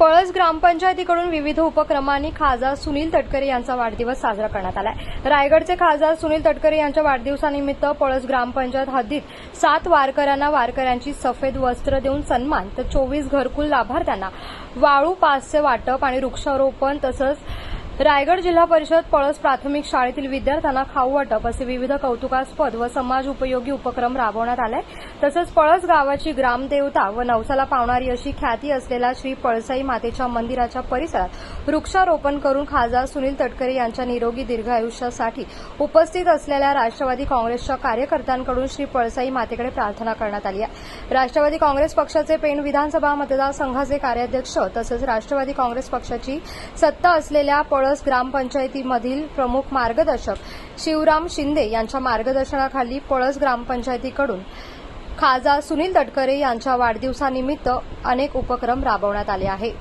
पळस ग्रामपंचायतीकडून विविध उपक्रमांनी खासदार सुनील तटकरे यांचा वाढदिवस साजरा करण्यात आलाय. रायगडचे खासदार सुनील तटकरे यांच्या वाढदिवसानिमित्त पळस ग्रामपंचायत हद्दीत सात वारकऱ्यांना वारकऱ्यांची सफेद वस्त्र देऊन सन्मान तर चोवीस घरकुल लाभार्थ्यांना वाळू पासचे वाटप आणि वृक्षारोपण तसंच रायगड जिल्हा परिषद पळस प्राथमिक शाळेतील विद्यार्थ्यांना खाऊ वाटप असे विविध कौतुकास्पद व समाज उपयोगी उपक्रम राबवण्यात आले. तसंच पळस गावाची ग्रामदेवता व नवसाला पावणारी अशी ख्याती असलेल्या श्री पळसाई मातेच्या मंदिराच्या परिसरात वृक्षारोपण करून खासदार सुनील तटकरे यांच्या निरोगी दीर्घ आयुष्यासाठी उपस्थित असलेल्या राष्ट्रवादी काँग्रेसच्या कार्यकर्त्यांकडून श्री पळसाई मातेकडे प्रार्थना करण्यात आली आहे. राष्ट्रवादी काँग्रेस पक्षाचे पेण विधानसभा मतदारसंघाचे कार्याध्यक्ष तसंच राष्ट्रवादी काँग्रेस पक्षाची सत्ता असलेल्या पळस ग्रामपंचायतीमधील प्रमुख मार्गदर्शक शिवराम शिंदे यांच्या मार्गदर्शनाखाली पळस ग्रामपंचायतीकडून खासदार सुनील तटकरे यांच्या वाढदिवसानिमित्त अनेक उपक्रम राबवण्यात आले आहेत.